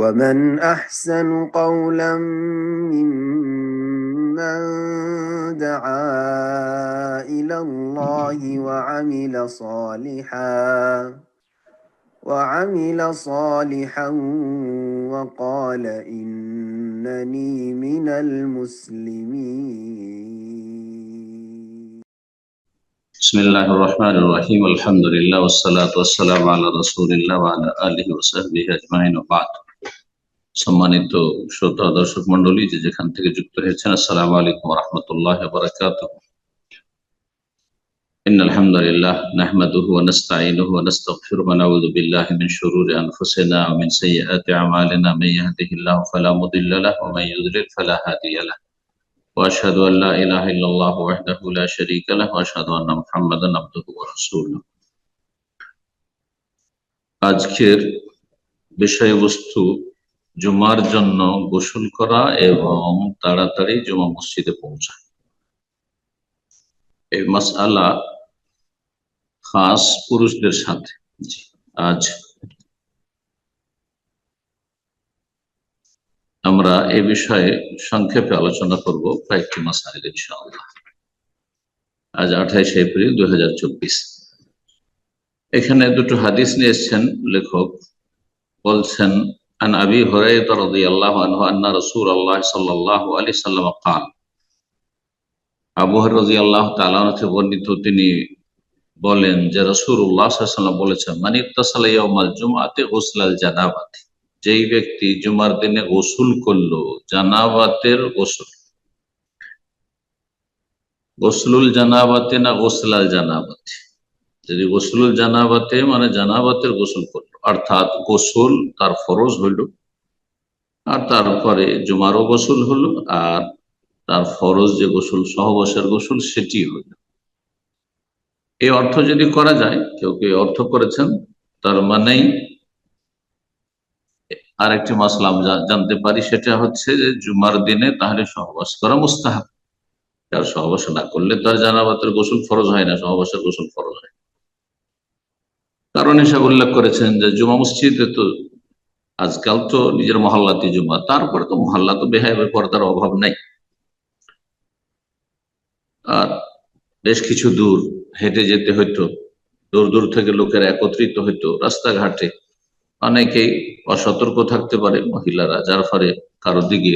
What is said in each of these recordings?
ومن أحسن قولا ممن دعا إلى الله وعمل صالحا وعمل صالحا وقال إنني من المسلمين بسم الله الرحمن الرحيم الحمد لله والصلاة والسلام على رسول الله وعلى آله وصحبه أجمعين وبعد. সম্মানিত শ্রোতা দর্শক মন্ডলী যে যেখান থেকে যুক্ত হয়েছেন আসসালামু আলাইকুম রহমতুল্লাহ বারাকাত إن الحمد لله نحمده ونستعينه ونستغفره ونعوذ بالله من شرور أنفسنا ومن سيئات أعمالنا من يهده الله فلا مضل له ومن يضلل فلا هادي له وأشهد أن لا إله إلا الله وحده لا شريك له وأشهد أن محمدا عبده ورسوله আজকের বিষয়বস্তু জুমার জন্য গোসল করা এবং তাড়াতাড়ি জুমা মসজিদে পৌঁছা। এই মাসআলা খাস পুরুষদের সাথে। আজ আমরা এ বিষয়ে সংক্ষেপে আলোচনা করব কয়েকটি মাস মাসাইল ইনশাআল্লাহ। আজ আঠাইশে এপ্রিল দুই হাজার চব্বিশ। এখানে দুটো হাদিস নিয়ে এসছেন লেখক। বলছেন عن أبي هريرة رضي الله عنه أن رسول الله صلى الله عليه وسلم قال আবু রাজি আল্লাহ তালাতে বর্ণিত তিনি বলেন যে রসুল্লাহ সাল্লাম বলেছেন মানে ইত্তাসালাইয়াল জুমাতে গোসলাল জানাবাতে যেই ব্যক্তি জুমার দিনে গোসল করলো জানাবাতের গোসল গোসলুল জানাবাতে না গোসলাল জানাবাতে যদি গোসলুল জানাবাতে মানে জানাবাতের গোসল করল, অর্থাৎ গোসল তার ফরজ হইল, আর তারপরে জুমারও গোসল হলো, আর তার ফরজ যে গোসল, সহবাসের গোসল, সেটি হইল। এই অর্থ যদি করা যায়, কেউ কেউ অর্থ করেছেন? তার মানেই আরেকটি মাসলাম জানতে পারি, সেটা হচ্ছে যে জুমার দিনে তাহলে সহবাস করা মুস্তাহাব। সহবাস না করলে তার জানাবাতের গোসল ফরজ হয় না, সহবাসের গোসল ফরজ হয় কারণ হিসাবে উল্লেখ করেছেন যে জুমা মসজিদে তো আজকাল তো নিজের মহল্লাতে জুমা, তারপরে তো মহল্লা তো বেহায় পর্দার অভাব নাই। আর বেশ কিছু দূর হেঁটে যেতে হইতো, দূর দূর থেকে লোকেরা একত্রিত হইতো রাস্তাঘাটে। অনেকেই অসতর্ক থাকতে পারে, মহিলারা যার ফলে কারও দিকে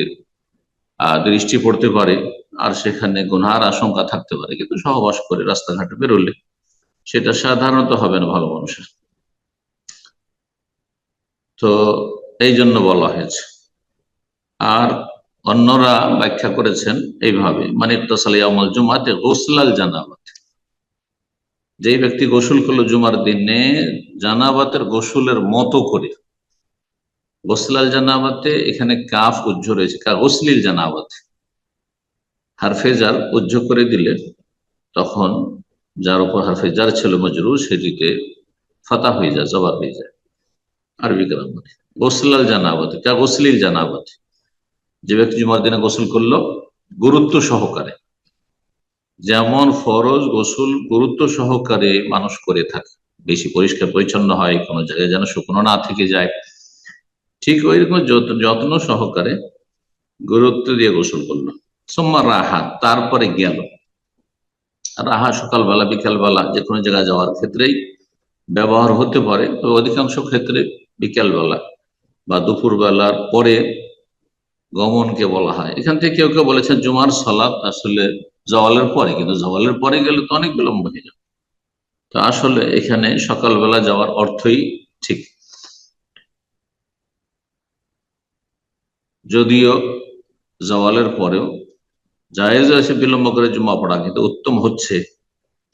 দৃষ্টি পড়তে পারে, আর সেখানে গুনহার আশঙ্কা থাকতে পারে, কিন্তু সহবাস করে রাস্তাঘাটে বেরোলে সেটা সাধারণত হবে না ভালো মানুষের। তো এই জন্য বলা হয়েছে। আর অন্যরা ব্যাখ্যা করেছেন এইভাবে মানে জুমাতে গোসলাল জানাবাত। যেই ব্যক্তি গোসল করল জুমার দিনে, জানাবাতের গোসলের মতো করে। গোসলাল জানাবাতে এখানে কাফ উজ্জ রয়েছে গোসলিল জানাবাতে। হারফেজার উজ্জ করে দিলে তখন যার উপর হারফেজার ছিল মজরু সেটিতে ফাতা হয়ে যায়, জবাব হয়ে যায়। আরবি গ্রামারে গোসলাল জানাবাতে কা গোসলিল জানাবাতে? যে ব্যক্তি জুমার দিনে গোসল করল, গুরুত্ব সহকারে। যেমন ফরজ গোসল গুরুত্ব সহকারে মানুষ করে থাকে। বেশি পরিষ্কার পরিচ্ছন্ন হয়, কোনো জায়গায় যেন শুকনো না থেকে যায়। ঠিক ওই রকম যত্ন সহকারে গুরুত্ব দিয়ে গোসল করল। সোম্মা রাহা তারপরে গেল। রাহা সকালবেলা, বিকালবেলা যে কোনো জায়গায় যাওয়ার ক্ষেত্রেই ব্যবহার হতে পারে। তো অধিকাংশ ক্ষেত্রে বিকালবেলা বা দুপুর বেলার পরে গমনকে বলা হয়। এখান থেকে কেউ কেউ বলেছেন জুমার সালাত আসলে জওয়ালের পরে, কিন্তু জওয়ালের পরে গেলে তো অনেক বিলম্ব হয়ে যাবে। তো আসলে এখানে সকালবেলা যাওয়ার অর্থই ঠিক। যদিও জওয়ালের পরেও জায়েজ আছে বিলম্ব করে জুমা পড়া, কিন্তু উত্তম হচ্ছে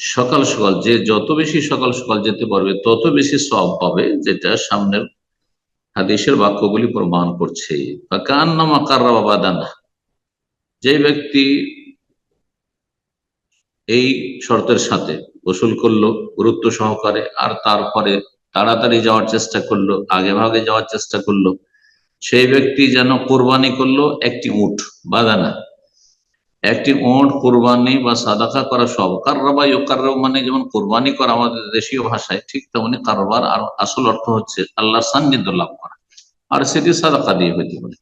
সকাল সকাল, যে যত বেশি সকাল সকাল যেতে পারবে, তত বেশি সব পাবে, যেটা সামনের হাদিসের বাক্যগুলি প্রমাণ করছে। কান্নামা কার্রা বাবা দানা যে ব্যক্তি এই শর্তের সাথে গোসল করল, গুরুত্ব সহকারে, আর তারপরে তাড়াতাড়ি যাওয়ার চেষ্টা করল, আগে ভাগে যাওয়ার চেষ্টা করল, সেই ব্যক্তি যেন কোরবানি করল একটি উঠ বাদানা। একটি ওট কোরবানি বা সাদাকা করা সব। কারবা ইকার মানে যেমন কোরবানি করা আমাদের দেশীয় ভাষায়, ঠিক তেমনি কারবার আর আসল অর্থ হচ্ছে আল্লাহর সান্নিধ্য লাভ করা। আর সেটি সাদাকা দিয়ে হইতে পারে।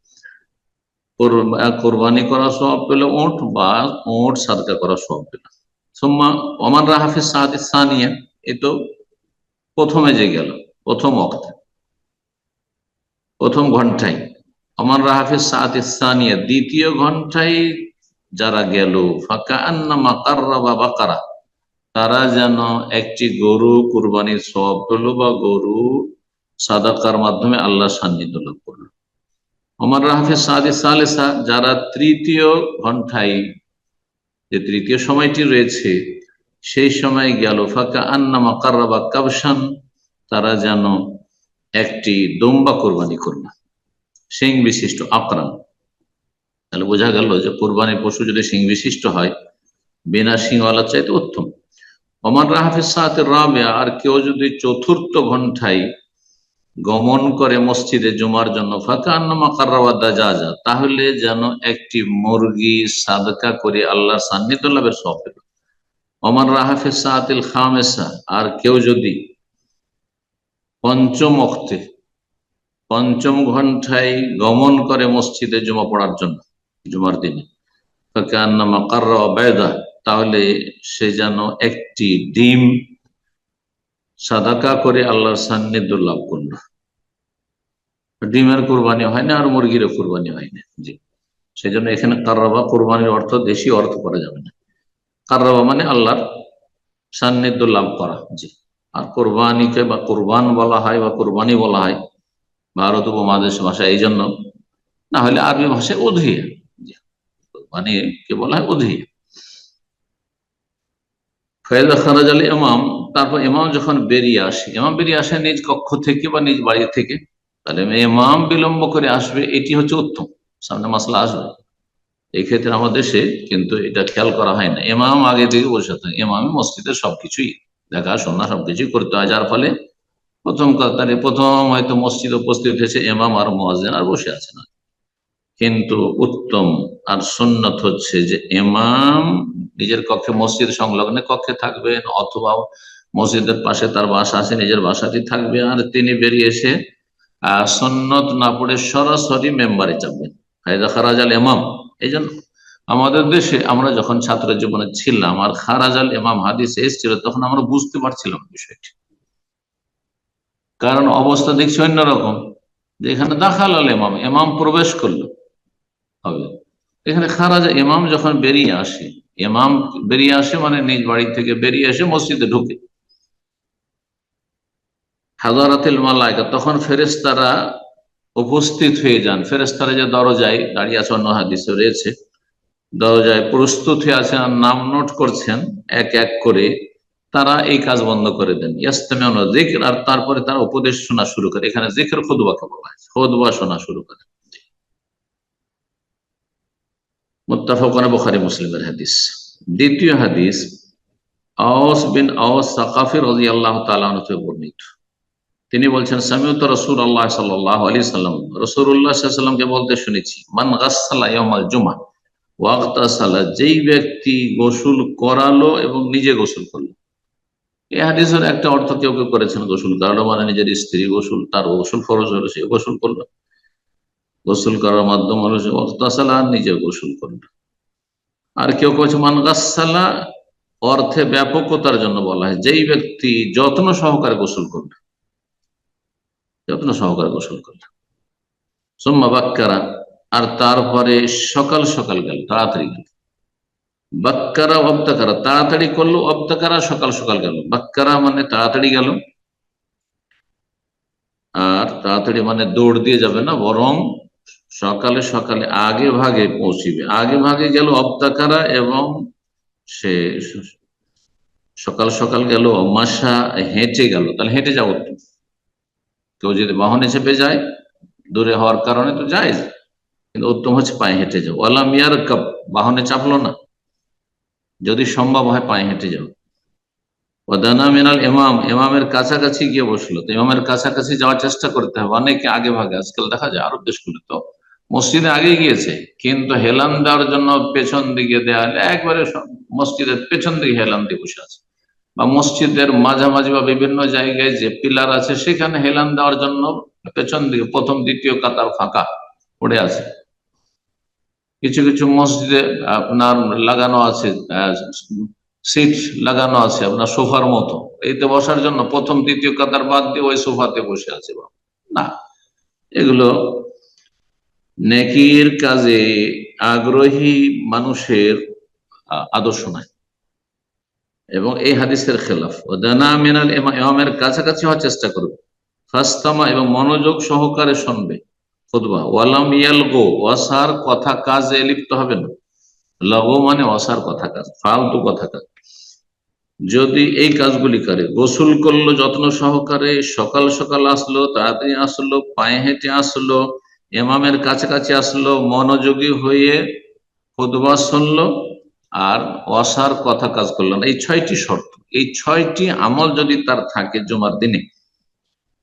কোরবানি করা সব পেল ওট বা ওট সাদকা করা সব পেল। সোম্মা ওমান রাহাফিজ সাদ সানিয়া, এ তো প্রথমে যে গেল, প্রথম অক্তে প্রথম ঘন্টায়। আমার রাহাফিজ সাদ সানিয়া, দ্বিতীয় ঘন্টায় যারা গেল ফাঁকা আন্না মাকাররা বা বাকারা, তারা যেন একটি গরু কুরবানির সব পেল বা গরু সাদাকার মাধ্যমে আল্লাহ সান্নিধ্য লাভ করল। আমার রাহাফিজ সাদি সালেসা, যারা তৃতীয় ঘন্টায় যে তৃতীয় সময়টি রয়েছে, সেই সময় গেল ফাঁকা আন্না মাকাররা বা কাবসান তারা যেন একটি দম্বা কোরবানি করল। সিং বিশিষ্ট আকরাম। তাহলে বোঝা গেল যে কোরবানির পশু যদি সিং বিশিষ্ট হয়, বিনা সিংওয়ালা চাইতে উত্তম। অমর রাহাফিজ সাহাতের রাবে আর কেউ যদি চতুর্থ ঘন্টায় গমন করে মসজিদে জুমার জন্য ফাঁকা তাহলে যেন একটি মুরগি সাদকা করে আল্লাহর সান্নিধ্য লাভের সব অমর রাহাফিজ সাহাতিল খামেসা, আর কেউ যদি পঞ্চম অক্তে পঞ্চম ঘন্টায় গমন করে মসজিদে জমা পড়ার জন্য জুমার দিনে। তাহলে সে যেন একটি ডিম সাদাকা করে আল্লাহর সান্নিধ্য লাভ করল। ডিমের কোরবানি হয় না আর মুরগিরও কোরবানি হয় না। জি। সেই জন্য এখানে কার্রাবা কোরবানির অর্থ দেশি অর্থ করা যাবে না। কার্রাবা মানে আল্লাহর সান্নিধ্য লাভ করা। জি। আর কোরবানিকে বা কোরবান বলা হয় বা কোরবানি বলা হয়, ভারত উপমহাদেশ ভাষা এই জন্য না হলে আরবি ভাষায় অধিয়া কোরবানি কে বলা হয় অধিয়া ফয়েদা খারাজ আলী ইমাম, তারপর ইমাম যখন বেরিয়ে আসে, ইমাম বেরিয়ে আসে নিজ কক্ষ থেকে বা নিজ বাড়ি থেকে, তাহলে ইমাম বিলম্ব করে আসবে, এটি হচ্ছে উত্তম, সামনে মাসলা আসবে। এই ক্ষেত্রে আমাদের দেশে কিন্তু এটা খেয়াল করা হয় না। ইমাম আগে থেকে বসে থাকে ইমামই মসজিদের সবকিছুই দেখাশোনা সবকিছুই করতে হয়, যার ফলে প্রথম কাতারে প্রথম হয়তো মসজিদ উপস্থিত হয়েছে ইমাম আর মহাজেন আর বসে আছে না। কিন্তু উত্তম আর সুন্নত হচ্ছে যে এমাম নিজের কক্ষে মসজিদ সংলগ্নে কক্ষে থাকবেন অথবা মসজিদের পাশে তার বাসা আছে, নিজের বাসাটি থাকবে আর তিনি বেরিয়ে এসে সন্নত না পড়ে সরাসরি মেম্বারে যাবেন ফায়দা খারাজ আল ইমাম। এই জন্য আমাদের দেশে আমরা যখন ছাত্র জীবনে ছিলাম আর খারাজ আল ইমাম হাদিস এসেছিল, তখন আমরা বুঝতে পারছিলাম বিষয়টি। কারণ অবস্থা দেখছি অন্যরকম যে এখানে দাখাল আল এমাম এমাম প্রবেশ করল। হবে। এখানে খারাজ ইমাম যখন বেরিয়ে আসে, ইমাম বেরিয়ে আসে মানে নিজ বাড়ি থেকে বেরিয়ে এসে মসজিদে ঢুকে। হাজারাতিল মালাইকা তখন ফেরেস্তারা উপস্থিত হয়ে যান। ফেরেস্তারা যে দরজায় দাঁড়িয়ে আছে, অন্য হাদিসে রয়েছে, দরজায় প্রস্তুত হয়ে আছেন আর নাম নোট করছেন, এক এক করে তারা এই কাজ বন্ধ করে দেন। ইয়াস্তামিউন জিকির আর তারপরে তারা উপদেশ শোনা শুরু করে। এখানে জিকির খুদবাকে বলা হয়। খুদবা শোনা শুরু করে। মুত্তাফাকুন বুখারী মুসলিমের হাদিস। দ্বিতীয় হাদিস, আওস বিন আওস সাকাফি রাদিয়াল্লাহু তাআলা আনহু থেকে বর্ণিত। তিনি বলছেন, সামিউত রাসূল আল্লাহ সাল্লাল্লাহু আলাইহি সাল্লাম সাল্লামকে বলতে শুনেছি, মান ইয়াউমাল জুমা ওয়াক্তাসালা, যেই ব্যক্তি গোসল করালো এবং নিজে গোসল করল। এই হাদিসের একটা অর্থ কেউ কেউ করেছেন গোসল করালো মানে নিজের স্ত্রী গোসল, তার গোসল ফরজ হলো, সে গোসল করল। গোসল করার মাধ্যম হলো সে ওয়াক্তাসালা আর নিজে গোসল করল আর কেউ কেউ মান গাসসালা অর্থে ব্যাপকতার জন্য বলা হয়। যেই ব্যক্তি যত্ন সহকারে গোসল করবে, যত্ন সহকারে গোসল করল সোম্মা বাক্কারা, আর তারপরে সকাল সকাল গেল, তাড়াতাড়ি গেল। বাক্কারা অব্দাকারা তাড়াতাড়ি করল অব্দাকারা সকাল সকাল গেল। বাক্কারা মানে তাড়াতাড়ি গেল। আর তাড়াতাড়ি মানে দৌড় দিয়ে যাবে না, বরং সকালে সকালে আগে ভাগে পৌঁছিবে। আগে ভাগে গেল অব্দাকারা এবং সে সকাল সকাল গেল মাসা হেঁটে গেল। তাহলে হেঁটে উত্তম কেউ যদি বাহনে চেপে যায়, দূরে হওয়ার কারণে তো যায় কিন্তু উত্তম হচ্ছে পায়ে হেঁটে যাও। ওয়ালা মিয়ার কাপ বাহনে চাপলো না। যদি সম্ভব হয় পায়ে হেঁটে যাও। ওদানা মিনাল ইমাম, ইমামের কাছাকাছি গিয়ে বসল। তো ইমামের কাছাকাছি যাওয়ার চেষ্টা করতে হবে। অনেকে আগে ভাগে। আজকাল দেখা যায় আরব দেশগুলো তো মসজিদে আগে গিয়েছে। কিন্তু হেলান দেওয়ার জন্য পেছন দিকে দেওয়া একবারে মসজিদের পেছন দিকে হেলান দিয়ে বসে আছে। বা মসজিদের মাঝামাঝি বা বিভিন্ন জায়গায় যে পিলার আছে, সেখানে হেলান দেওয়ার জন্য পেছন দিকে, প্রথম, দ্বিতীয় কাতার ফাঁকা পড়ে আছে। কিছু কিছু মসজিদে আপনার লাগানো আছে সিট লাগানো আছে, আপনার সোফার মতো। এইতে বসার জন্য প্রথম, দ্বিতীয় কাতার বাদ দিয়ে ওই সোফাতে বসে আছে না, এগুলো নেকির কাজে আগ্রহী মানুষের আদর্শ নয় এবং এই হাদিসের খেলাফ। ওদানা মিনাল ইমামের কাছাকাছি হওয়ার চেষ্টা করবে। ফাস্তামা এবং মনোযোগ সহকারে শুনবে। খুদবা ওয়ালাম ইয়ালগো, ওয়াসার কথা কাজে লিপ্ত হবে না। লগো মানে অসার কথা কাজ, ফালতু কথা কাজ। যদি এই কাজগুলি করে, গোসল করল যত্ন সহকারে, সকাল সকাল আসলো, তাড়াতাড়ি আসলো, পায়ে হেঁটে আসলো এমামের কাছাকাছি আসলো, মনোযোগী হয়ে খুদবা শুনলো আর অসার কথা কাজ করল না। এই ছয়টি শর্ত। এই ছয়টি আমল যদি তার থাকে জমার দিনে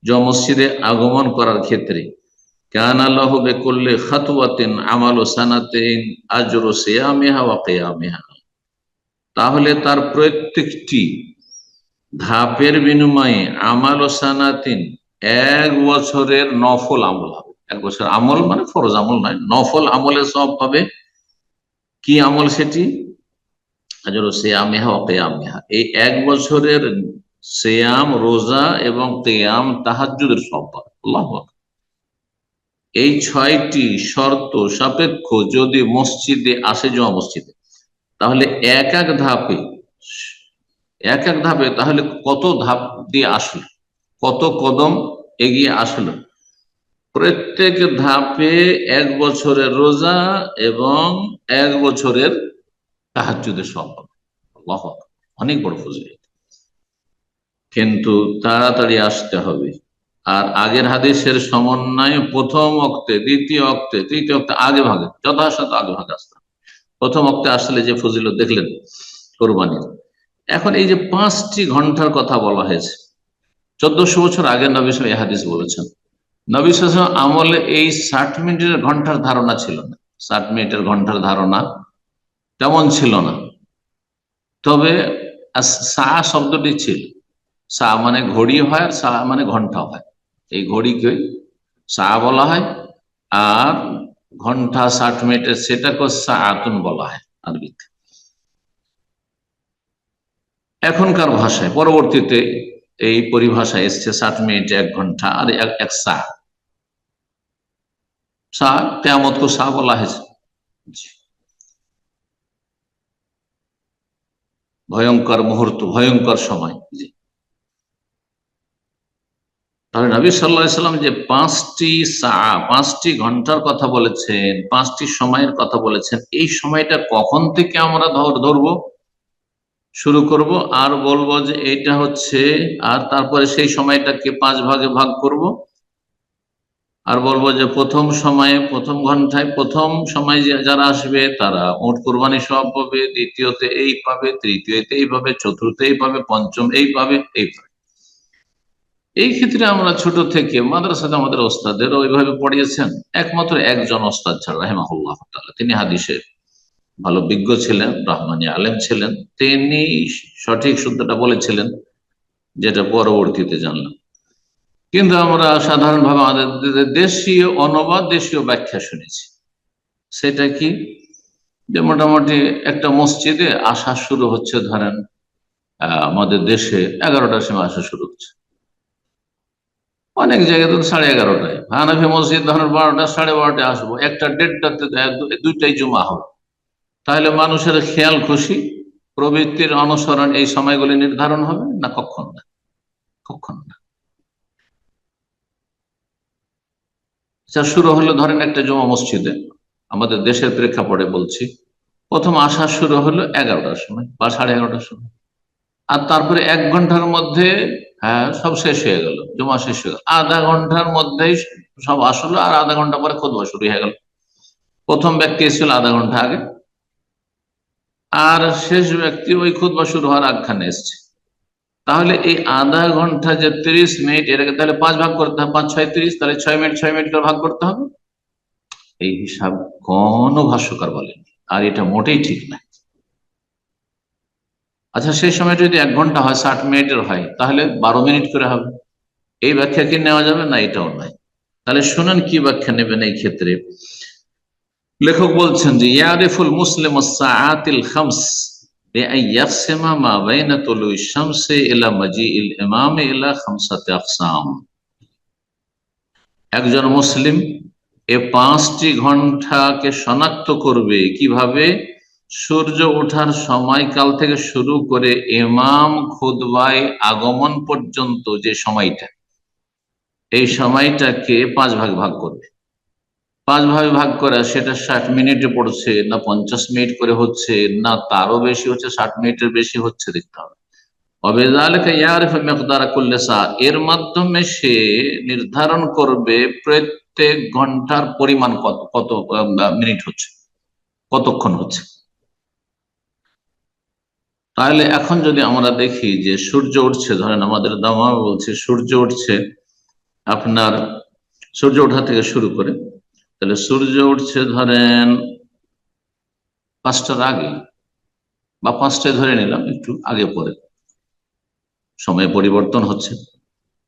মসজিদে আগমন করার ক্ষেত্রে, কান আল্লাহ করলে খাতুয়াতেন আমাল সানাতেন আজর সেয়ামেহা ওয়া কেয়ামেহা। তাহলে তার প্রত্যেকটি ধাপের বিনিময়ে আমাল সানাতিন এক বছরের নফল আমল এক বছর আমল মানে ফরজ আমল নয়, নফল আমলের সব হবে। কি আমল সেটি? এই এক বছরের সেয়াম, রোজা এবং কেয়াম তাহাজুদের সব এই ছয়টি শর্ত সাপেক্ষ যদি মসজিদে আসে জমা মসজিদে, তাহলে এক এক ধাপে, এক এক ধাপে তাহলে কত ধাপ দিয়ে আসলো? কত কদম এগিয়ে আসলো? প্রত্যেক ধাপে এক বছরের রোজা এবং এক বছরের তাহাজুদের সম্পর্ক। অনেক বড় ফজিল কিন্তু তাড়াতাড়ি আসতে হবে। আর আগের হাদিসের সমন্বয়ে প্রথম অক্তে, দ্বিতীয় অক্তে, তৃতীয় অক্তে, আগে ভাগে যথাসাথ আগে ভাগে আসতে প্রথম অক্তে আসলে যে ফজিলত দেখলেন কোরবানির এখন এই যে পাঁচটি ঘণ্টার কথা বলা হয়েছে, চোদ্দশো বছর আগের নবী হাদিস বলেছেন। নবী আমলে এই ষাট মিনিটের ঘণ্টার ধারণা ছিল না। ষাট মিনিটের ঘণ্টার ধারণা তেমন ছিল না। তবে সা শব্দটি ছিল। সা মানে ঘড়ি হয় আর সা মানে ঘণ্টা হয়। এই ঘড়িকে সা বলা হয় আর ঘণ্টা ষাট মিনিটের সেটাকে সা আতুন বলা হয় আরবিতে। এখনকার ভাষায়, পরবর্তীতে এই পরিভাষা এসছে ষাট মিনিট এক ঘণ্টা আর এক সা। সা কেমত কো সা বলা হয়েছে। ভয়ঙ্কর মুহূর্ত, ভয়ঙ্কর সময় তাহলে নবী সাল্লাহ সাল্লাম যে পাঁচটি সা পাঁচটি ঘণ্টার কথা বলেছেন, পাঁচটি সময়ের কথা বলেছেন, এই সময়টা কখন থেকে আমরা ধরবো? শুরু করব আর বলব যে এইটা হচ্ছে, আর তারপরে সেই সময়টাকে পাঁচ ভাগে ভাগ করব। আর বলব যে প্রথম সময়ে, প্রথম ঘন্টায়, প্রথম সময় যারা আসবে, তারা ওট কোরবানি সব পাবে, দ্বিতীয়তে এই পাবে, তৃতীয়তে এই পাবে, চতুর্থ এই পাবে, পঞ্চম এই পাবে এই পাবে। এই ক্ষেত্রে আমরা ছোট থেকে মাদ্রাসাতে আমাদের ওস্তাদের ওইভাবে পড়িয়েছেন, একমাত্র একজন ওস্তাদ ছাড়া হেমাহুল্লাহ তিনি হাদিসের ভালো বিজ্ঞ ছিলেন, রহমানী আলেম ছিলেন, তিনি সঠিক শুদ্ধটা বলেছিলেন, যেটা পরবর্তীতে জানলাম। কিন্তু আমরা সাধারণভাবে আমাদের দেশীয় অনবাদ, দেশীয় ব্যাখ্যা শুনেছি। সেটা কি? যে মোটামুটি একটা মসজিদে আসা শুরু হচ্ছে, ধরেন আমাদের দেশে এগারোটার সময় আসা শুরু হচ্ছে। অনেক জায়গায় তো সাড়ে এগারোটায়। হানাফি মসজিদ ধরেন বারোটা, সাড়ে বারোটায় আসব। একটা দেড়টাতে দুইটাই জমা হবে তাহলে মানুষের খেয়াল খুশি? প্রবৃত্তির অনুসরণ এই সময়গুলি নির্ধারণ হবে না কখন? না কখন না। আচ্ছা শুরু হলো ধরেন একটা জমা মসজিদে, আমাদের দেশের প্রেক্ষাপটে বলছি। প্রথম আসা শুরু হলো এগারোটার সময় বা সাড়ে এগারোটার সময়। আর তারপরে এক ঘণ্টার মধ্যে হ্যাঁ সব শেষ হয়ে গেল, জমা শেষ হয়ে গেল। আধা ঘণ্টার মধ্যেই সব আসলো আর আধা ঘণ্টা পরে খোদবা শুরু হয়ে গেল। প্রথম ব্যক্তি এসেছিল আধা ঘণ্টা আগে। আর শেষ ব্যক্তি ওই খুদবা শুরু হওয়ার আগখানে এসছে। তাহলে এই আধা ঘণ্টা যে তিরিশ মিনিট, এটাকে তাহলে পাঁচ ভাগ করতে হবে, পাঁচ ছয় তিরিশ তাহলে ছয় মিনিট ছয় মিনিট করে ভাগ করতে হবে। এই হিসাব কোনো ভাষ্যকার বলেন, আর এটা মোটেই ঠিক না। আচ্ছা সেই সময় যদি এক ঘণ্টা হয়, ষাট মিনিটের হয়, তাহলে বারো মিনিট করে হবে। এই ব্যাখ্যা কি নেওয়া যাবে? না, এটাও নয়। তাহলে শুনেন কি ব্যাখ্যা নেবেন এই ক্ষেত্রে। লেখক বলছেন যে, ইয়ারিফুল মুসলিম একজন মুসলিম এ পাঁচটি ঘন্টাকে শনাক্ত করবে কীভাবে? সূর্য ওঠার সময়কাল থেকে শুরু করে এমাম খুদবায় আগমন পর্যন্ত যে সময়টা, এই সময়টাকে পাঁচ ভাগ ভাগ করবে। পাঁচ ভাগে ভাগ করা, সেটা ষাট মিনিটে পড়ছে, না পঞ্চাশ মিনিট করে হচ্ছে, না তারও বেশি হচ্ছে, ষাট মিনিটের বেশি হচ্ছে দেখতে হবে। এর মাধ্যমে সে নির্ধারণ করবে প্রত্যেক ঘণ্টার পরিমাণ কত কত মিনিট হচ্ছে, কতক্ষণ হচ্ছে। তাহলে এখন যদি আমরা দেখি যে সূর্য উঠছে, ধরেন আমাদের দামা বলছে, সূর্য উঠছে, আপনার সূর্য ওঠা থেকে শুরু করে তাহলে সূর্য উঠছে ধরেন পাঁচটার আগে বা পাঁচটায় ধরে নিলাম, একটু আগে পরে। সময় পরিবর্তন হচ্ছে।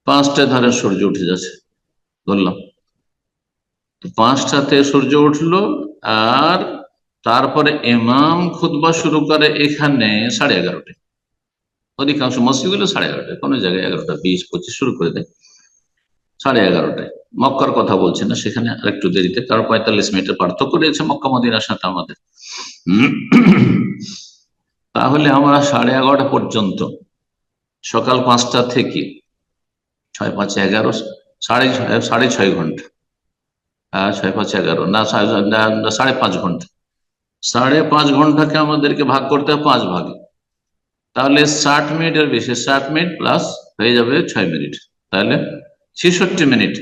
পাঁচটায় ধরেন সূর্য উঠে যাচ্ছে তো পাঁচটাতে সূর্য উঠল আর তারপরে এমাম খুদবা শুরু করে এখানে সাড়ে এগারোটায়। অধিকাংশ মসজিদগুলো সাড়ে এগারোটায়, কোনো জায়গায় এগারোটা, বিশ, পঁচিশ শুরু করে দেয়। সাড়ে এগারোটায়। মক্কার কথা বলছি না, সেখানে আরেকটু দেরিতে কারও পঁয়তাল্লিশ মিনিটের পার্থক্য রয়েছে মক্কা মদিনার সাথে আমাদের। তাহলে আমরা সাড়ে এগারোটা পর্যন্ত, সকাল পাঁচটা থেকে ছয় পাঁচ এগারো, সাড়ে ছয় সাড়ে ছয় ঘণ্টা। ছয় পাঁচ এগারো, না, সাড়ে পাঁচ ঘণ্টা। সাড়ে পাঁচ ঘন্টাকে আমাদেরকে ভাগ করতে হবে পাঁচ ভাগে। তাহলে ষাট মিনিটের বেশি, ষাট মিনিট প্লাস হয়ে যাবে ছয় মিনিট। তাহলে ছেষট্টি মিনিট।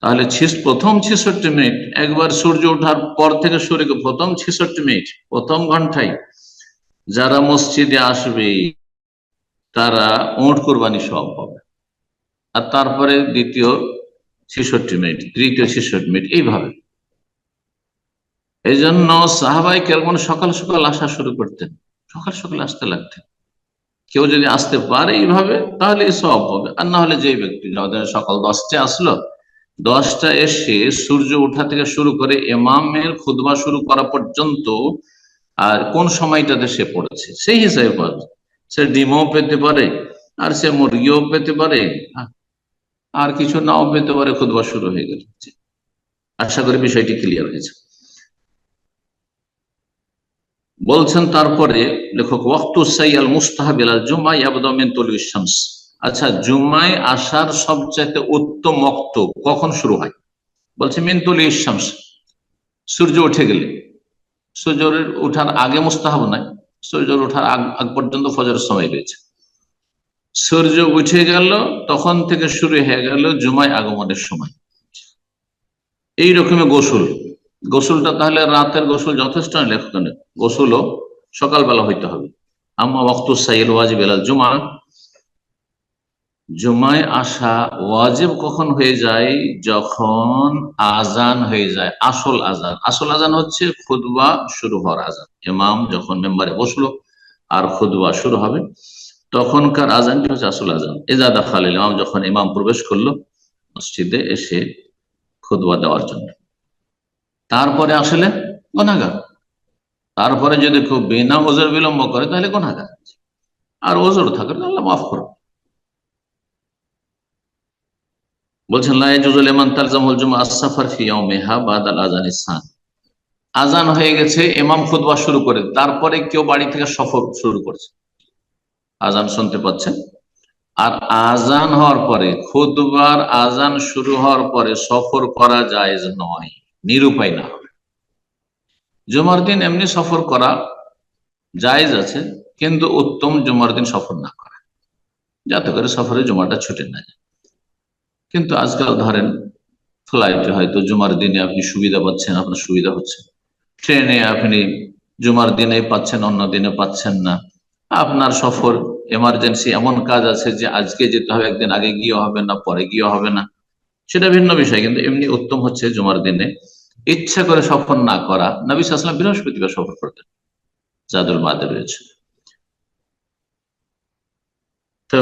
তাহলে প্রথম ছেষট্টি মিনিট। একবার সূর্য ওঠার পর থেকে সূর্য প্রথম ছেষট্টি মিনিট, প্রথম ঘন্টায় যারা মসজিদে আসবে, তারা ওট কোরবানি সব হবে। আর তারপরে দ্বিতীয় ছেষট্টি মিনিট, তৃতীয় ছেষট্টি মিনিট, এইভাবে। এই জন্য সাহাবাই কেমন সকাল সকাল আসা শুরু করতেন। সকাল সকাল আসতে লাগতেন। কেউ যদি আসতে পারে এইভাবে, তাহলে সব হবে। আর না হলে যে ব্যক্তি সকাল দশটায় আসলো দশটা এসে সূর্য ওঠা থেকে শুরু করে এমামের খুদবা শুরু করা পর্যন্ত আর কোন সময়টাতে সে পড়েছে? সেই হিসাবে পাবে সে ডিমও পেতে পারে, আর সে মুরগিও পেতে পারে, আর কিছু নাও পেতে পারে খুদবা শুরু হয়ে গেল। আশা করি বিষয়টি ক্লিয়ার হয়েছে। বলছেন তারপরে লেখক, ওয়াক্তু সাইয়াল মুস্তাহাবিল জুমা ইয়াবদামিন তলি শামস। আচ্ছা জুমায় আসার সবচাইতে উত্তম অক্ত কখন শুরু হয়? বলছে, মিনতুল শামস সূর্য উঠে গেলে। সূর্যের উঠার আগে মুস্তাহাব নাই। সূর্যের ওঠার আগ পর্যন্ত ফজরের সময় রয়েছে। সূর্য উঠে গেল, তখন থেকে শুরু হয়ে গেল জুমায় আগমনের সময়। এই রকমের গোসল। গোসলটা তাহলে রাতের গোসল যথেষ্ট লেখকের গোসলও সকালবেলা হইতে হবে। আম্মা ওয়াক্তু সাইল ওয়াজিব জুমা জুমায় আসা ওয়াজিব কখন হয়ে যায়? যখন আজান হয়ে যায়, আসল আজান। আসল আজান হচ্ছে খুদবা শুরু হওয়ার আজান। ইমাম যখন মেম্বারে বসল, আর খুদবা শুরু হবে, তখনকার আজানটি হচ্ছে আসল আজান। এজাদা খালিল ইমাম যখন ইমাম প্রবেশ করল, মসজিদে এসে খুদবা দেওয়ার জন্য। তারপরে আসলে গোনাগার তারপরে যদি খুব বিনা ওজোর বিলম্ব করে, তাহলে গোনাগার আর ওজোর থাকে আল্লাহ মাফ করো বলছেন আজান হয়ে গেছে এমাম খুদবা শুরু করে, তারপরে কেউ বাড়ি থেকে সফর শুরু করছে। আজান শুনতে পাচ্ছেন? আর আজান হওয়ার পরে খুদবার আজান শুরু হওয়ার পরে সফর করা যায় নয়, নিরুপায় না। জুমার দিন এমনি সফর করা জায়েজ আছে, কিন্তু উত্তম জুমার দিন সফর না করা। যাতে করে সফরে জুমাটা ছুটে না যায়। কিন্তু আজকাল ধরেন ফ্লাইটে হয়তো জুমার দিনে আপনি সুবিধা পাচ্ছেন, আপনার সুবিধা হচ্ছে। ট্রেনে আপনি জুমার দিনে পাচ্ছেন, অন্য দিনে পাচ্ছেন না। আপনার সফর এমার্জেন্সি এমন কাজ আছে যে আজকে যেতে হবে, একদিন আগে গিয়ে হবে না, পরে গিয়ে হবে না। সেটা ভিন্ন বিষয়, কিন্তু এমনি উত্তম হচ্ছে জুমার দিনে ইচ্ছা করে সফর না করা। নবী সাল্লাম বৃহস্পতিবার সফর করতেন, জাদুর মাদে রয়েছে। তো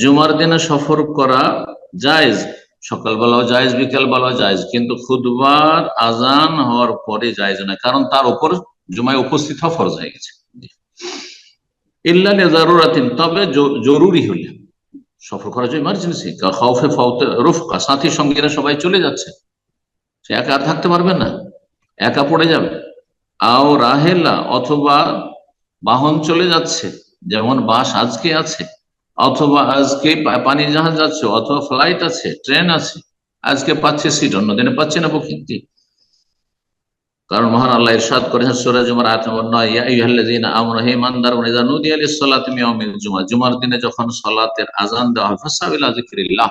জুমার দিনে সফর করা জায়েজ, সকালবেলাও জায়েজ, বিকেলবেলাও জায়েজ, কিন্তু খুদবার আজান হওয়ার পরে জায়েজ না কারণ তার উপর জুমায় উপস্থিত হওয়া ফরজ হয়ে গেছে। ইল্লা জরুরাতিন তবে জরুরি হলে সফর করার জন্য ইমার্জেন্সি খাউফে ফাউতে রুফকা, সাথী সঙ্গীরা সবাই চলে যাচ্ছে। সে একা আর থাকতে পারবে না, একা পড়ে যাবে। আও রাহেলা অথবা বাহন চলে যাচ্ছে, যেমন বাস আজকে আছে। অথবা আজকে পানি জাহাজ যাচ্ছে অথবা ফ্লাইট আছে ট্রেন আছে, আজকে পাচ্ছে সিট অন্যদিনে পাচ্ছে না প্রকৃতি। কারণ মহান আল্লাহ ইরশাদ করেছেন সূরা জুমার আয়াত নম্বর 9 ইয়া আইয়ুহাল্লাযীনা আমানু, হে ইমানদারগণ, ইযা নুদিয়া লিস-সালাতি মিন জুমআ জুমার দিনে যখন সালাতের আযান দেওয়া হয়, ফাসাবিলা যিকরিল্লাহ,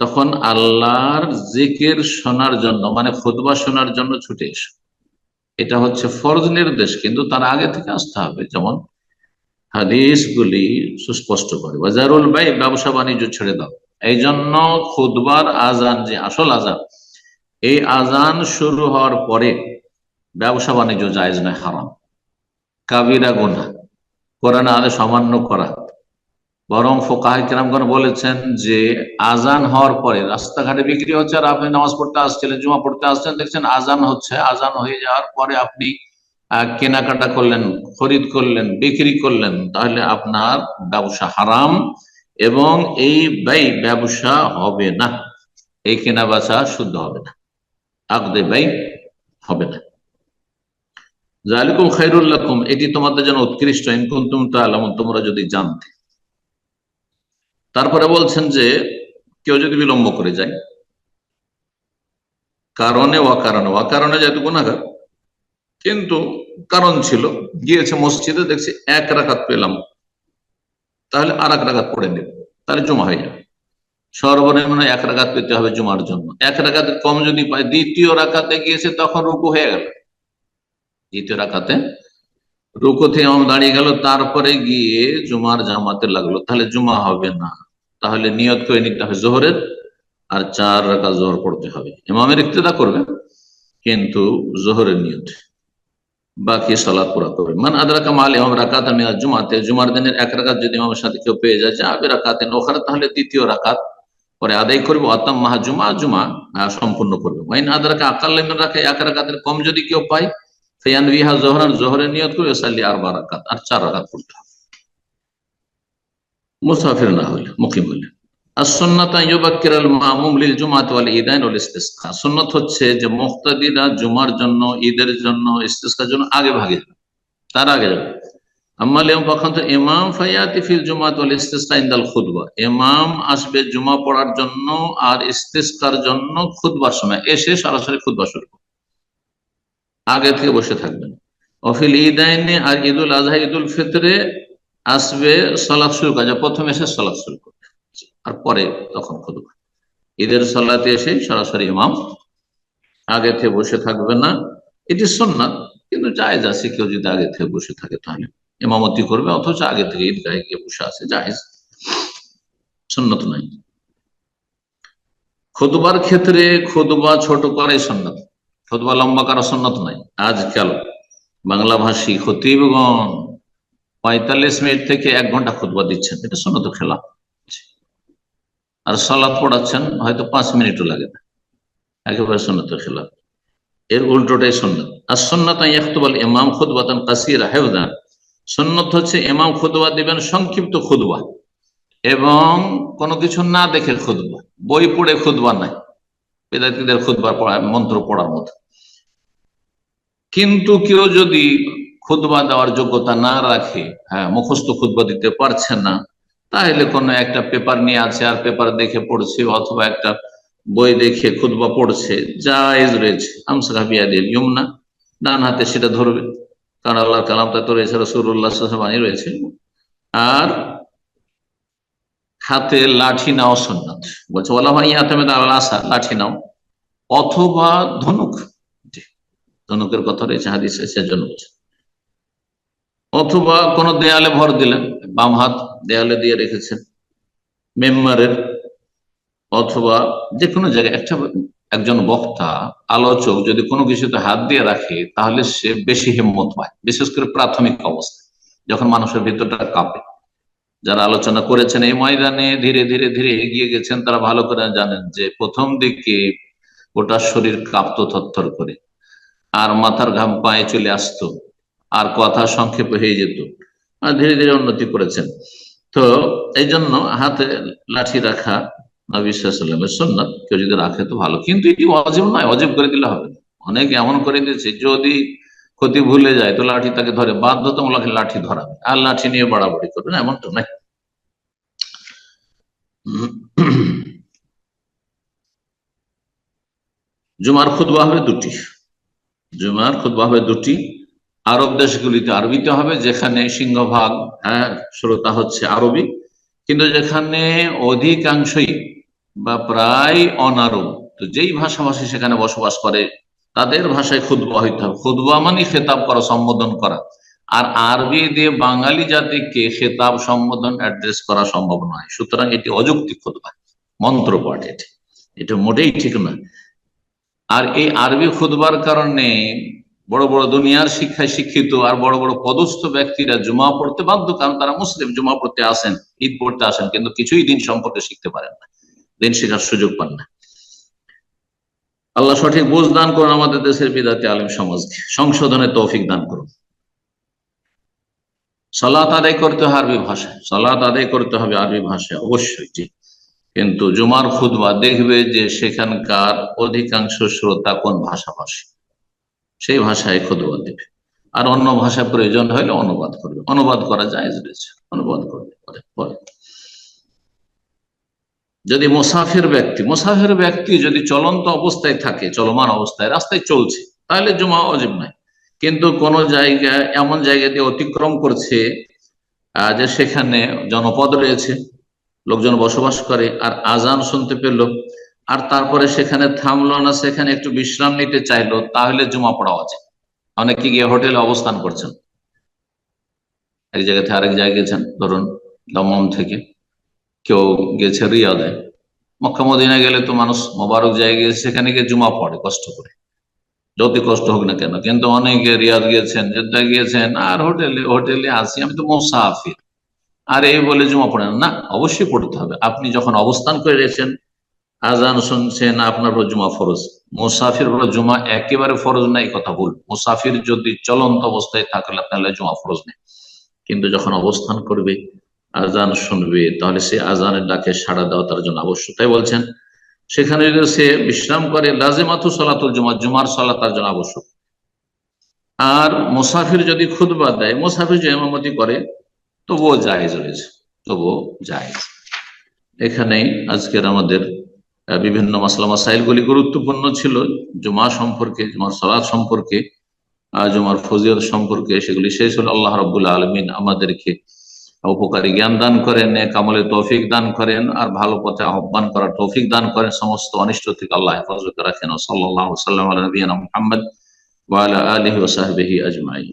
তখন আল্লাহর জিকির শোনার জন্য মানে খুতবা শোনার জন্য ছুটে এসো। এটা হচ্ছে ফরজ নির্দেশ, কিন্তু তার আগে থেকে আসতে হবে। যেমন হাদিসগুলি সুস্পষ্ট করে। বাজারুল বাই ব্যবসা বাণিজ্য ছেড়ে দাও। এই জন্য খুদবার আজান যে আসল আজান এই আজান শুরু হওয়ার পরে ব্যবসা বাণিজ্য জায়েজ নয়, হারাম। কাবিরা গুনা কোরআন আদেশ সামান্য করা। বরং ফোকাহ কিরামগণ বলেছেন যে আজান হওয়ার পরে রাস্তাঘাটে বিক্রি হচ্ছে আর আপনি নামাজ পড়তে আসছিলেন, জুমা পড়তে আসছেন, দেখছেন আজান হচ্ছে আজান হয়ে যাওয়ার পরে আপনি কেনাকাটা করলেন, খরিদ করলেন, বিক্রি করলেন, তাহলে আপনার ব্যবসা হারাম এবং এই ব্যয় ব্যবসা হবে না। এই কেনা বেচা শুদ্ধ হবে না। আকদে ব্যয় হবে না। জালিকুম খাইরুল্লাকুম এটি তোমাদের জন্য উৎকৃষ্ট। ইনকুন্তুম তাআলামুন, তোমরা যদি জানতে। তারপরে বলছেন যে, কেউ যদি বিলম্ব করে যায়, কারণে, অকারণে অকারণে যেহেতু গুণাগার কিন্তু কারণ ছিল, গিয়েছে মসজিদে, দেখছি এক রাকাত পেলাম। তাহলে আর এক রাকাত পড়ে নেব, তাহলে জমা হয়ে যাবে। সর্বনিম্ন এক রাকাত পেতে হবে জুমার জন্য। এক রাকাত কম যদি পায়, দ্বিতীয় রাকাতে গিয়েছে, তখন রুকু হয়ে গেল। দ্বিতীয় রাকাতে রুকু থেকে দাঁড়িয়ে গেল, তারপরে গিয়ে জুমার জামাতে লাগল। তাহলে জুমা হবে না। তাহলে নিয়ত করে নিতে হবে জোহরের, আর চার রাকাত জোহর পড়তে হবে। ইমামের ইক্তেদা করবে, কিন্তু জোহরের নিয়ত। বাকি সালাত পুরা করবে। মান আদরাকা মাল ইমাম রাকাত মিনাল জুমাতে জুমার দিনের এক রাকাত যদি ইমামের সাথে কেউ পেয়ে যায় যাবে রাকাতে ওখানে, তাহলে দ্বিতীয় রাকাত পরে আদায় করবে অতাম মাহা জুমা জুমা সম্পূর্ণ করবে। ওয়াইন আদরাকা আকাল রাখে এক রাকাতের কম যদি কেউ পায় ফেয়ান বিহা জোহরান জোহরের নিয়ত করবে, সাল্লি আর বার রাকাত, আর চার রাকাত পড়তে হবে। মুসাফির না হলে, মুকিম হলে। সুন্নাত হচ্ছে যে মুক্তাদিরা জুমার জন্য, ঈদের জন্য জন্য আগে ভাগে তার আগে যাবে। আসবে আর জন্য এসে সরাসরি শুরু আগে থেকে বসে থাকবেন। অফিল আর ঈদুল আজহা ঈদুল ফিতরে আসবে সলাৎ শুরু করা। প্রথমে এসে সলাৎ শুরু করবে। আর পরে তখন খুদবা। ঈদের সালাতে এসে সরাসরি ইমাম আগে থেকে বসে থাকবে না। এটি সুন্নাত, কিন্তু জায়েজ আছে কেউ যদি আগে থেকে বসে থাকে তাহলে। ইমামতি করবে, অথচ আগে থেকে ঈদগাহে গিয়ে বসে আছে, জায়েজ। সুন্নত নাই। খুদবার ক্ষেত্রে খুদবা ছোট করাই সুন্নত। খুদবা লম্বা করা সুন্নত নাই। আজকাল বাংলা ভাষী খতিবগণ পঁয়তাল্লিশ মিনিট থেকে এক ঘণ্টা খুদবা দিচ্ছেন। এটা সুন্নত খেলা আর সালাদ পড়াচ্ছেন, হয়তো পাঁচ মিনিটও লাগে না। একেবারে সন্ন্যতের খেলাফ। এর উল্টোটাই সন্ন্যত আর সন্ন্যত ইয়াকতুবাল ইমাম খুদবাতান কাসিরা হেউদান সন্ন্যত হচ্ছে ইমাম খুদবা দিবেন সংক্ষিপ্ত খুদবা এবং কোনো কিছু না দেখে খুদবা বই পড়ে খুদবা নাই। বেদাতিদের খুদবা পড়া, মন্ত্র পড়ার মতো। কিন্তু কেউ যদি খুদবা দেওয়ার যোগ্যতা না রাখে হ্যাঁ মুখস্থ খুদবা দিতে পারছে না তাহলে কোনো একটা পেপার নিয়ে আছে, আর পেপার দেখে পড়ছে, অথবা একটা বই দেখে খুদবা পড়ছে জায়েজ রয়েছে আমসাহাবিয়া দিল ইয়মনা ডান হাতে সেটা ধরবে। কারণ আল্লাহ কালাম তো রয়েছে রসুল্লাহ রয়েছে। আর হাতে লাঠি নাও সন্ন্যত বলছে বলা ভাই আল্লাহ লাঠি নাও। অথবা ধনুক। ধনুকের কথা রয়েছে, হাদিসে সেজন্য বলছে। অথবা কোন দেয়ালে ভর দিলেন, বাম হাত দেয়ালে দিয়ে রেখেছেন, মেম্বারের অথবা যে কোনো জায়গায় একটা একজন বক্তা, আলোচক যদি কোনো কিছুতে হাত দিয়ে রাখে, তাহলে সে বেশি হিম্মত পায়, বিশেষ করে প্রাথমিক অবস্থায়, যখন মানুষের ভিতরটা কাঁপে। যারা আলোচনা করেছেন এই ময়দানে, ধীরে ধীরে ধীরে এগিয়ে গেছেন, তারা ভালো করে জানেন যে প্রথম দিকে গোটা শরীর কাঁপতো থরথর করে, আর মাথার ঘাম পায়ে চলে আসতো। আর কথা সংক্ষেপে হয়ে যেত। ধীরে ধীরে উন্নতি করেছেন। তো এই জন্য হাতে লাঠি রাখা নবিসামের সন্ন্যত কেউ যদি রাখে তো ভালো। কিন্তু এটি অজীব নয় অজীব করে দিলে হবে অনেক এমন করে দিয়েছে, যদি ক্ষতি ভুলে যায় তো লাঠি তাকে ধরে, বাধ্যতামূলক লাঠি ধরাবে। আর লাঠি নিয়ে বাড়াবাড়ি করবে না, এমন তো নাই জুমার খুদবা হবে দুটি। জুমার খুদবা হবে দুটি। আরব দেশগুলিতে আরবিতে হবে, যেখানে সিংহভাগ হ্যাঁ শ্রোতা হচ্ছে আরবি, কিন্তু যেখানে অধিকাংশই বা প্রায় অনারব, তো যেই ভাষাভাষী সেখানে বসবাস করে, তাদের ভাষায় খুদবা হইতে হবে। খুদবা মানে খেতাব করা, সম্বোধন করা। আর আরবি দিয়ে বাঙালি জাতিকে খেতাব, সম্বোধন, অ্যাড্রেস করা সম্ভব নয়। সুতরাং এটি অযৌক্তিক খুদবা মন্ত্র পাঠ এটি। এটা মোটেই ঠিক নয়। আর এই আরবি খুদবার কারণে বড় বড় দুনিয়ার শিক্ষায় শিক্ষিত আর বড় বড় পদস্থ ব্যক্তিরা জুমা পড়তে বাধ্য, কারণ তারা মুসলিম, জুমা পড়তে আসেন, ঈদ পড়তে আসেন, কিন্তু কিছুই দিন সম্পর্কে শিখতে পারেন না। দিন শেখার সুযোগ পান না। আল্লাহ সঠিক বুঝ দান করুন আমাদের দেশের বিদাতি আলিম সমাজকে। সংশোধনের তৌফিক দান করুন। সলাত আদায় করতে হবে আরবি ভাষায়। সালাত আদায় করতে হবে আরবি ভাষায়, অবশ্যই, জি। কিন্তু জুমার খুদবা দেখবে যে সেখানকার অধিকাংশ শ্রোতা কোন ভাষাভাষী? সেই ভাষায় খুদবা দেবে। আর অন্য ভাষা প্রয়োজন হলে অনুবাদ করবে। অনুবাদ করা যায় রয়েছে। অনুবাদ করবে পরে যদি মোসাফির ব্যক্তি মোসাফির ব্যক্তি যদি চলন্ত অবস্থায় থাকে, চলমান অবস্থায়, রাস্তায় চলছে, তাহলে জমা অজীব নাই কিন্তু কোন জায়গায় এমন জায়গা দিয়ে অতিক্রম করছে যে সেখানে জনপদ রয়েছে, লোকজন বসবাস করে, আর আজান শুনতে পেল আর তারপরে সেখানে থামলো না, সেখানে একটু বিশ্রাম নিতে চাইলো, তাহলে জুমা পড়া আছে অনেকে গিয়ে হোটেলে অবস্থান করছেন। এক জায়গা থেকে আরেক জায়গায় গেছেন, ধরুন দমম থেকে। কেউ গেছে রিয়াদে। মক্কা মদিনা গেলে তো মানুষ মোবারক জায়গায় সেখানে গিয়ে জুমা পড়ে, কষ্ট করে। যত কষ্ট হোক না কেন, কিন্তু অনেকে রিয়াদ গিয়েছেন, জেদ্দা গিয়েছেন, আর হোটেলে হোটেলে আসি, আমি তো মোসাফির। আর এই বলে জুমা পড়েন না অবশ্যই পড়তে হবে। আপনি যখন অবস্থান করে রয়েছেন আজান শুনছেন আপনার উপর জুমা ফরজ। মুসাফির উপর জুমা একেবারে ফরজ নাই কথা ভুল। মুসাফির যদি চলন্ত অবস্থায় থাকলে তাহলে জুমা ফরজ নেই। কিন্তু যখন অবস্থান করবে, আজান শুনবে, তাহলে সে আজানের ডাকে সাড়া দেওয়া তার জন্য আবশ্যক। তাই বলছেন, সেখানে যদি সে বিশ্রাম করে, লাজেমাতু সলাতুল জুমা, জুমার সলা তার জন্য আবশ্যক। আর মুসাফির যদি খুদবা দেয়, মুসাফির যে এমামতি করে, তবুও জায়েজ রয়েছে, তবুও জায়েজ। এখানেই আজকের আমাদের বিভিন্ন মাসলা মাসাইলগুলি গুরুত্বপূর্ণ ছিল। জুমা সম্পর্কে, জুমার সলাদ সম্পর্কে জুমার ফজিয়ত সম্পর্কে সেগুলি শেষ হল। আল্লাহ রবুল্লা আলমিন আমাদেরকে উপকারী জ্ঞান দান করেন কামলে তৌফিক দান করেন, আর ভালো পথে আহ্বান করার তৌফিক দান করেন। সমস্ত অনিষ্ট থেকে আল্লাহ হেফাজত রাখেন। সাল্লাহ সাল্লাম আলবিয়ান মোহাম্মদ ওয়ালা আলহি ওসাহবিহি আজমাই